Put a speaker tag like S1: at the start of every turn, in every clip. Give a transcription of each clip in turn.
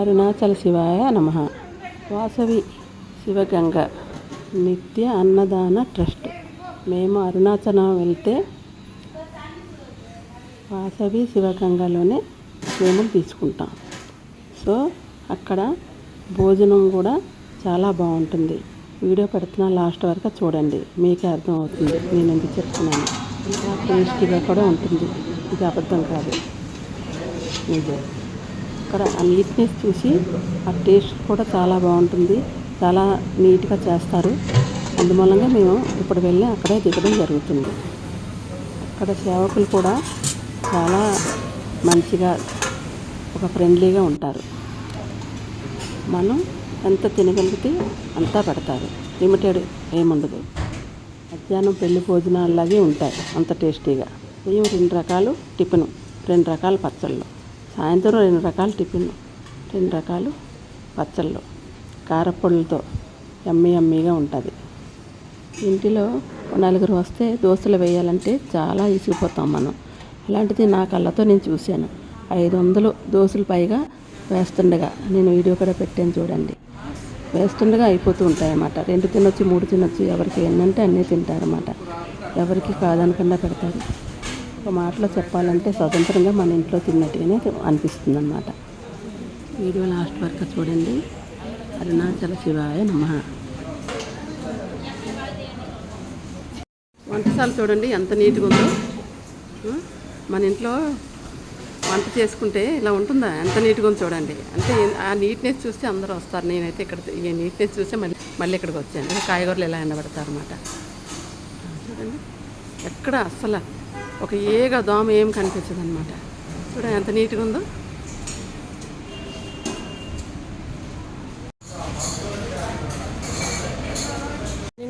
S1: అరుణాచల శివాయ నమ. వాసవి శివగంగ నిత్య అన్నదాన ట్రస్ట్. మేము అరుణాచలం వెళ్తే వాసవి శివగంగలోనే మేము తీసుకుంటాం. సో అక్కడ భోజనం కూడా చాలా బాగుంటుంది. వీడియో పెడుతున్న లాస్ట్ వరకు చూడండి. మీకే అర్థం అవుతుంది నేను ఎందుకు చెప్తున్నాను? ఇంకా టేస్టీగా కూడా ఉంటుంది. ఇది అబద్ధం కాదు. నిజం. అక్కడ ఆ నీట్నెస్ చూసి ఆ టేస్ట్ కూడా చాలా బాగుంటుంది. చాలా నీట్గా చేస్తారు. అందుమూలంగా మేము ఇప్పుడు వెళ్ళి అక్కడే దిగడం జరుగుతుంది. అక్కడ సేవకులు కూడా చాలా మంచిగా ఒక ఫ్రెండ్లీగా ఉంటారు. మనం ఎంత తినగలిగితే అంతా పెడతారు. లిమిటెడ్ ఏముండదు. మధ్యాహ్నం పెళ్ళి భోజనాల్లాగే ఉంటాయి అంత టేస్టీగా మేము రెండు రకాలు టిఫిన్ రెండు రకాల పచ్చళ్ళు. సాయంత్రం రెండు రకాల టిఫిన్. రెండు రకాలు పచ్చళ్ళు. కారపొడులతో ఎమ్మి ఎమ్మిగా ఉంటుంది. ఇంటిలో నలుగురు వస్తే దోశలు వేయాలంటే చాలా ఇసిగిపోతాం మనం. అలాంటిది నా కళ్ళతో నేను చూశాను. ఐదు వందలు దోశలు పైగా వేస్తుండగా నేను వీడియో కూడా పెట్టాను చూడండి. వేస్తుండగా అయిపోతూ ఉంటాయన్నమాట. రెండు తినొచ్చు మూడు తినొచ్చు ఎవరికి ఎన్నంటే అన్నీ తింటారన్నమాట. ఎవరికి కాదనకుండా పెడతారు. ఒక మాటలో చెప్పాలంటే స్వతంత్రంగా మన ఇంట్లో తిన్నట్టుగానే అనిపిస్తుంది అన్నమాట వీడియో లాస్ట్ వరకు చూడండి. అరుణాచల శివాయ నమ. వంటశాల చూడండి ఎంత నీట్గా ఉందో. మన ఇంట్లో వంట చేసుకుంటే ఇలా ఉంటుందా? ఎంత నీట్గా ఉందో చూడండి. అంటే ఆ నీట్నెస్ చూస్తే అందరూ వస్తారు. నేనైతే ఇక్కడ ఈ నీట్నెస్ చూస్తే మళ్ళీ మళ్ళీ ఇక్కడికి వచ్చాను. కాయగూరలు ఇలా ఎండబెడతారు అన్నమాట చూడండి. ఎక్కడ అస్సలు ఒక ఏగ దోమ ఏం కనిపించదు అనమాట చూడండి ఎంత నీట్గా ఉందో.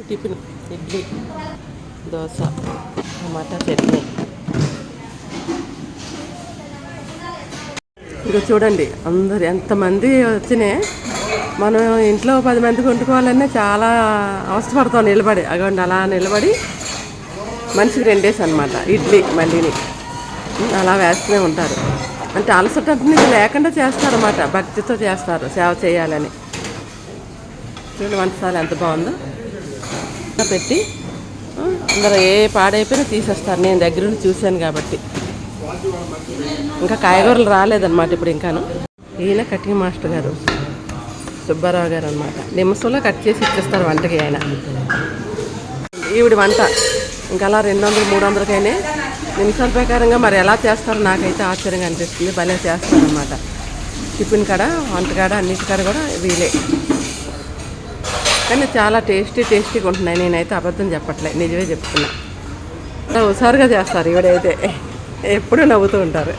S1: Tiffin idli dosa tomato chutney. ఇక చూడండి అందరు ఎంతమంది వచ్చినాయి మనం ఇంట్లో పది మందికి వండుకోవాలన్నా చాలా అవసరపడతాం నిలబడి. అగోండి అలా నిలబడి మనిషికి రెండేసి అనమాట ఇడ్లీ మళ్ళీని. అలా వేస్తూనే ఉంటారు. అంటే అలసట అనేది లేకుండా చేస్తారన్నమాట. భక్తితో చేస్తారు. సేవ చేయాలని. చూడండి వంటశాల ఎంత బాగుందో. పెట్టి ఆ, అందరూ ఏ పాడైపోయినా తీసేస్తారు. నేను దగ్గర నుండి చూశాను కాబట్టి. ఇంకా కాయగూరలు రాలేదన్నమాట ఇప్పుడు ఇంకాను. ఈయన కటింగ్ మాస్టర్ గారు. సుబ్బారావు గారు అనమాట నిమ్మసంలో కట్ చేసి ఇచ్చేస్తారు వంటకి ఆయన. ఈవిడ వంట. ఇంకా అలా రెండు వందలు మూడు వందలకైనా నిమిషాల ప్రకారంగా మరి ఎలా చేస్తారో నాకైతే ఆశ్చర్యంగా అనిపిస్తుంది. భలే చేస్తారనమాట టిఫిన్ కాడ వంట కాడ అన్నిటి కాడ కూడా వీలే. కానీ చాలా టేస్టీ టేస్టీగా ఉంటున్నాయి. నేనైతే అబద్ధం చెప్పట్లే. నిజమే చెప్తున్నా. చాలా హుషారుగా చేస్తారు. ఇవిడైతే ఎప్పుడూ నవ్వుతూ ఉంటారు.